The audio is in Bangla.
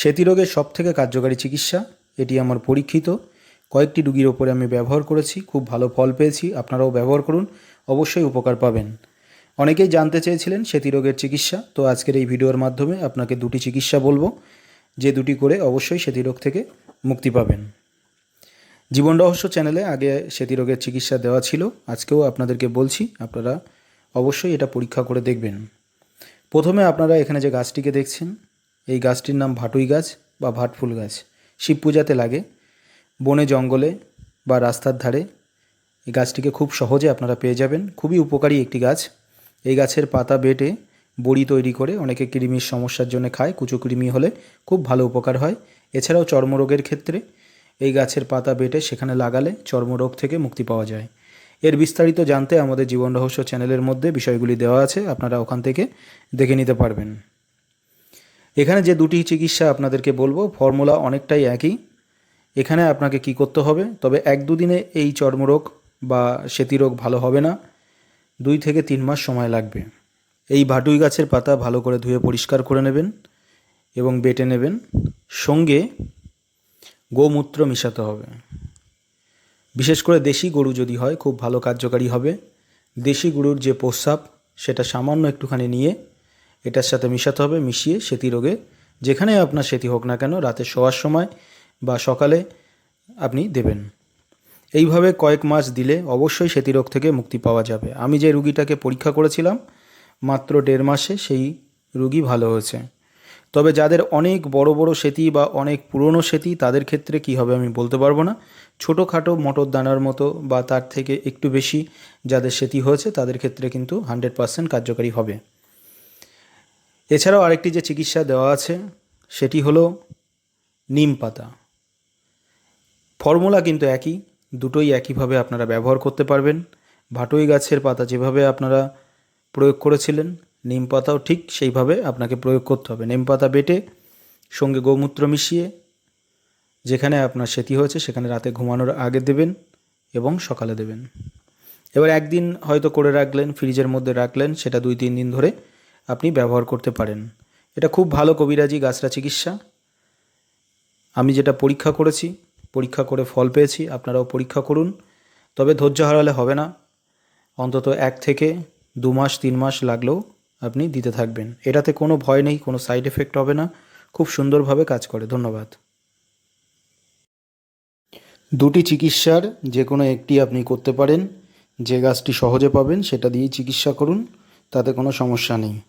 সেতি রোগের সব থেকে কার্যকারী চিকিৎসা, এটি আমার পরীক্ষিত। কয়েকটি রুগীর ওপরে আমি ব্যবহার করেছি, খুব ভালো ফল পেয়েছি, আপনারাও ব্যবহার করুন, অবশ্যই উপকার পাবেন। অনেকেই জানতে চেয়েছিলেন রোগের চিকিৎসা, তো আজকের এই ভিডিওর মাধ্যমে আপনাকে দুটি চিকিৎসা বলব। যে দুটি করে অবশ্যই রোগ থেকে মুক্তি পাবেন। জীবন রহস্য চ্যানেলে আগে রোগের চিকিৎসা দেওয়া ছিল, আজকেও আপনাদেরকে বলছি, আপনারা অবশ্যই এটা পরীক্ষা করে দেখবেন। প্রথমে আপনারা এখানে যে গাছটিকে দেখছেন এই গাছটির নাম ভাটুই গাছ বা ভাটফুল গাছ। শিব পূজাতে লাগে। বনে জঙ্গলে বা রাস্তার ধারে এই গাছটিকে খুব সহজে আপনারা পেয়ে যাবেন। খুবই উপকারী একটি গাছ। এই গাছের পাতা বেটে বড়ি তৈরি করে অনেকে কৃমির সমস্যার জন্য খায়, কুচো কৃমি হলে খুব ভালো উপকার হয়। এছাড়াও চর্মরোগের ক্ষেত্রে এই গাছের পাতা বেটে সেখানে লাগালে চর্মরোগ থেকে মুক্তি পাওয়া যায়। এর বিস্তারিত জানতে আমাদের জীবন রহস্য চ্যানেলের মধ্যে বিষয়গুলি দেওয়া আছে। আপনারা ওখান থেকে দেখে নিতে পারবেন। এখানে যে দুটি চিকিৎসা আপনাদেরকে বলব, ফর্মুলা অনেকটাই একই। এখানে আপনাকে কি করতে হবে, তবে এক দুদিনে এই চর্মরোগ বা সেতিরোগ ভালো হবে না। দুই থেকে তিন মাস সময় লাগবে। এই ভাটুই গাছের পাতা ভালো করে ধুয়ে পরিষ্কার করে নেবেন এবং বেটে নেবেন। সঙ্গে গোমূত্র মিশাতে হবে। বিশেষ করে দেশি গরু যদি হয়, খুব ভালো কার্যকারী হবে। দেশি গরুর যে প্রস্রাব, সেটা সামান্য একটুখানি নিয়ে এটার সাথে মিশাতে হবে, মিশিয়ে সেতি রোগে যেখানে আপনার সেতি হোক না কেন, রাতে শোয়ার সময় বা সকালে আপনি দেবেন। এইভাবে কয়েক মাস দিলে অবশ্যই সেতি রোগ থেকে মুক্তি পাওয়া যাবে। আমি যে রুগীটাকে পরীক্ষা করেছিলাম, মাত্র দেড় মাসে সেই রুগী ভালো হয়েছে। তবে যাদের অনেক বড় বড় সেতি বা অনেক পুরনো সেতি, তাদের ক্ষেত্রে কি হবে আমি বলতে পারব না। ছোটোখাটো মটর দানার মতো বা তার থেকে একটু বেশি যাদের সেতি হয়েছে, তাদের ক্ষেত্রে কিন্তু হান্ড্রেড পার্সেন্ট কার্যকারী হবে। এছাড়াও আরেকটি যে চিকিৎসা দেওয়া আছে, সেটি হলো নিম পাতা। ফর্মুলা কিন্তু একই, দুটোই একইভাবে আপনারা ব্যবহার করতে পারবেন। ভাটুই গাছের পাতা যেভাবে আপনারা প্রয়োগ করেছিলেন, নিম পাতাও ঠিক সেইভাবে আপনাকে প্রয়োগ করতে হবে। নিম পাতা বেটে সঙ্গে গোমূত্র মিশিয়ে, যেখানে আপনার সেতি হয়েছে, সেখানে রাতে ঘুমানোর আগে দেবেন এবং সকালে দেবেন। এবার একদিন হয়তো করে রাখলেন, ফ্রিজের মধ্যে রাখলেন, সেটা দুই তিন দিন ধরে আপনি ব্যবহার করতে পারেন। এটা খুব ভালো কবিরাজি গাছরা চিকিৎসা। আমি যেটা পরীক্ষা করেছি, পরীক্ষা করে ফল পেয়েছি, আপনারাও পরীক্ষা করুন। তবে ধৈর্য হারালে হবে না। অন্তত এক থেকে দু মাস, তিন মাস লাগলেও আপনি দিতে থাকবেন। এটাতে কোনো ভয় নেই, কোনো সাইড এফেক্ট হবে না। খুব সুন্দরভাবে কাজ করে। ধন্যবাদ। দুটি চিকিৎসার যে কোনো একটি আপনি করতে পারেন। যে গাছটি সহজে পাবেন, সেটা দিয়েই চিকিৎসা করুন। তাতে কোনো সমস্যা নেই।